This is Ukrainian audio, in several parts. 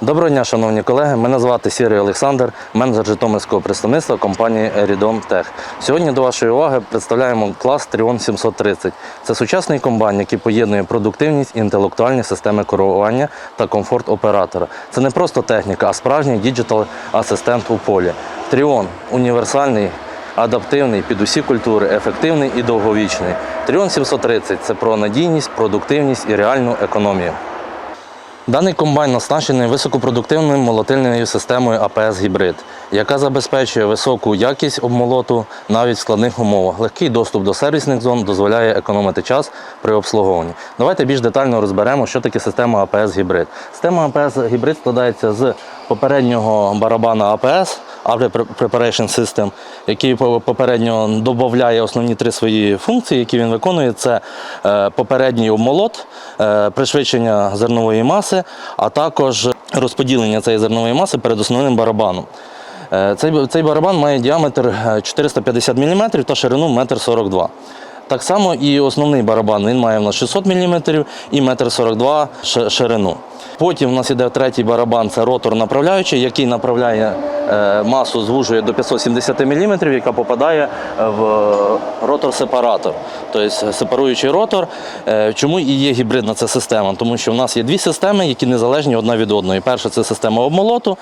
Доброго дня, шановні колеги. Мене звати Сірий Олександр, менеджер Житомирського представництва компанії Eridon Tech. Сьогодні до вашої уваги представляємо клас Trion 730. Це сучасний комбайн, який поєднує продуктивність, інтелектуальні системи керування та комфорт оператора. Це не просто техніка, а справжній діджитал асистент у полі. Trion універсальний. Адаптивний під усі культури, ефективний і довговічний. Тріон 730 це про надійність, продуктивність і реальну економію. Даний комбайн оснащений високопродуктивною молотильною системою АПС Гібрид, яка забезпечує високу якість обмолоту навіть в складних умовах. Легкий доступ до сервісних зон дозволяє економити час при обслуговуванні. Давайте більш детально розберемо, що таке система АПС Гібрид. Система АПС Гібрид складається з попереднього барабана АПС. Preparation System, який по- попередньо додає основні три свої функції, які він виконує. Це е, попередній обмолот, е, пришвидшення зернової маси, а також розподілення цієї зернової маси перед основним барабаном. Е, Цей, цей барабан має діаметр е, 450 мм та ширину 1,42 м. Так само і основний барабан він має в нас 600 мм і 1,42 м ширину. Потім у нас іде третій барабан, це ротор направляючий, який направляє масу, звужує до 570 мм, яка попадає в ротор-сепаратор, тобто сепаруючий ротор. Е, Чому і є гібридна ця система? Тому що в нас є дві системи, які незалежні одна від одної. Перша це система обмолоту,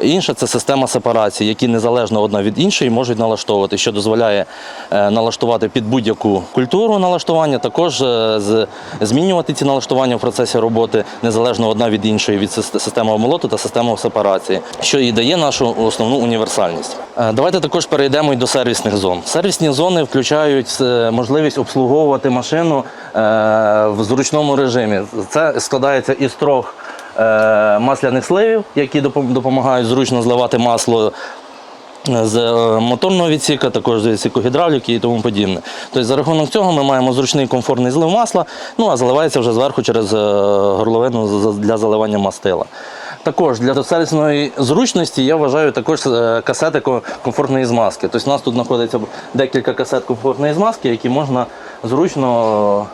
інша це система сепарації, які незалежно одна від іншої можуть налаштовувати, що дозволяє е, налаштувати під будь-яку культуру налаштування, також е, змінювати ці налаштування в процесі роботи незалежно одна від іншої, від системи обмолоту та системи сепарації, що і дає нашу основну універсальність. Е, Давайте також перейдемо і до сервісних зон. Сервісні зони включають е, можливість обслуговувати машину е, в зручному режимі. Це складається із трьох масляних сливів, які допомагають зручно зливати масло з моторного відсіка, також з відсіку гідравліки і тому подібне. Тобто за рахунок цього ми маємо зручний комфортний злив масла, ну а заливається вже зверху через горловину для заливання мастила. Також для сервісної зручності я вважаю також е, касети ко- комфортної змазки. Тобто у нас тут знаходиться декілька касет комфортної змазки, які можна зручно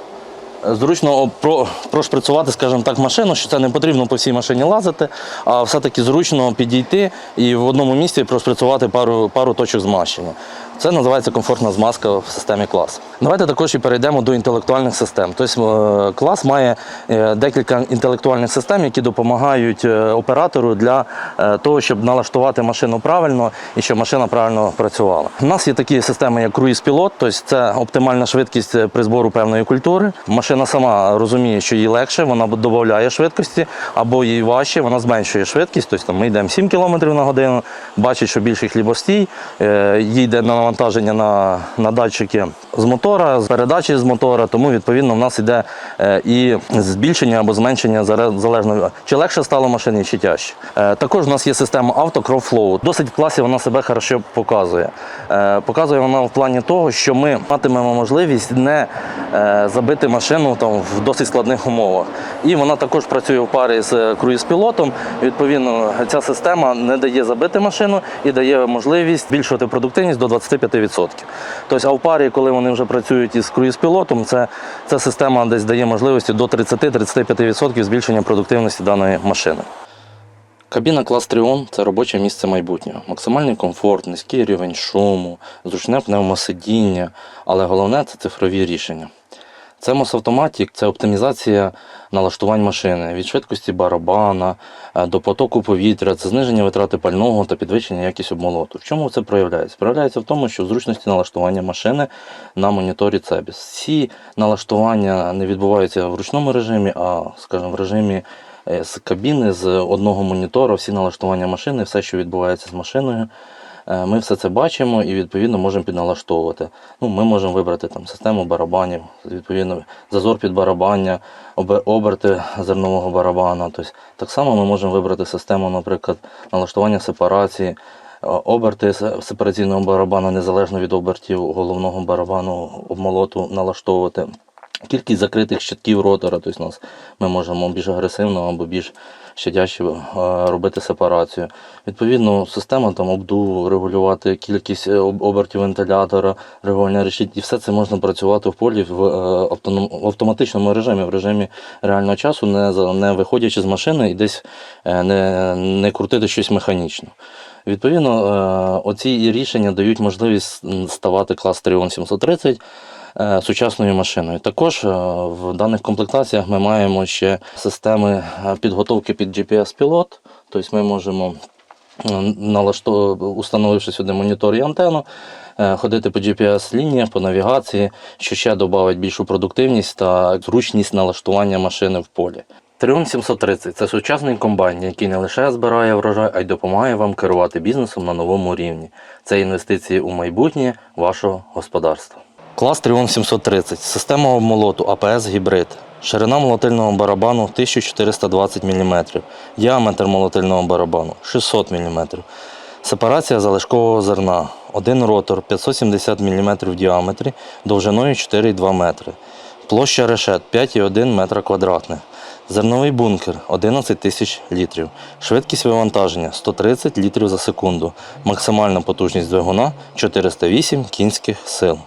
Зручно об- про- прошприцювати, скажімо так, машину, що це не потрібно по всій машині лазити, а все-таки зручно підійти і в одному місці прошприцювати пару, пару точок змащення. Це називається комфортна змазка в системі клас. Давайте також і перейдемо до інтелектуальних систем. Тобто е, клас має е, декілька інтелектуальних систем, які допомагають е, оператору для того, щоб налаштувати машину правильно і щоб машина правильно працювала. У нас є такі системи, як круїз-пілот, тобто це оптимальна швидкість при збору певної культури. Машина сама розуміє, що їй легше, вона додає швидкості, або їй важче, вона зменшує швидкість. Тобто ми йдемо 7 км на годину, бачить, що більший хлібостій, е, їй йде навантаження на, на датчики з мотора, з передачі з мотора, тому відповідно в нас йде е, і збільшення або зменшення залежно чи легше стало машині, чи тяжче. Е, Також у нас є система авто Flow. Досить в класі вона себе хорошо показує. Показує вона в плані того, що ми матимемо можливість не забити машину там в досить складних умовах. І вона також працює в парі з круїз-пілотом. Відповідно, ця система не дає забити машину і дає можливість збільшувати продуктивність до 25%. Тобто, а в парі, коли вони вже працюють із круїз-пілотом, це, ця система десь дає можливості до 30-35% збільшення продуктивності даної машини. Кабіна клас Тріон це робоче місце майбутнього. Максимальний комфорт, низький рівень шуму, зручне пневмосидіння, але головне це цифрові рішення. Це Мосавтоматік, це оптимізація налаштувань машини від швидкості барабана е, до потоку повітря, це зниження витрати пального та підвищення якості обмолоту. В чому це проявляється? Проявляється в тому, що в зручності налаштування машини на моніторі CEBIS. Всі налаштування не відбуваються в ручному режимі, а скажімо, в режимі е, з кабіни, з одного монітора, всі налаштування машини, все, що відбувається з машиною. Е, Ми все це бачимо і відповідно можемо підналаштовувати. Ну, ми можемо вибрати там систему барабанів, відповідно, зазор під барабання, оберти зернового барабана. Тобто, так само ми можемо вибрати систему, наприклад, налаштування сепарації, е, оберти сепараційного барабану незалежно від обертів головного барабану обмолоту налаштовувати. Кількість закритих щитків ротора, тобто нас ми можемо більш агресивно або більш щадяще е, робити сепарацію. Відповідно, система там обдуву, регулювати кількість е, обертів вентилятора, регулювання решітки, і все це можна працювати в полі в, е, автоматичному режимі, в режимі реального часу, не, не виходячи з машини і десь не, не крутити щось механічно. Відповідно, оці рішення дають можливість ставати клас Trion 730 е, сучасною машиною. Також е, в даних комплектаціях ми маємо ще системи е, підготовки під GPS-пілот, тобто ми можемо установивши сюди монітор і антенну, е, ходити по GPS-лініях, по навігації, що ще додавить більшу продуктивність та зручність налаштування машини в полі. Trion 730 це сучасний комбайн, який не лише збирає врожай, а й допомагає вам керувати бізнесом на новому рівні. Це інвестиції у майбутнє вашого господарства. Клас Trion 730, система обмолоту АПС гібрид. Ширина молотильного барабану 1420 мм, діаметр молотильного барабану 600 мм. Сепарація залишкового зерна. Один ротор 570 мм в діаметрі, довжиною 4,2 метри. Площа решет 5,1 метра квадратних. Зерновий бункер 11 тисяч літрів. Швидкість вивантаження 130 літрів за секунду. Максимальна потужність двигуна 408 кінських сил.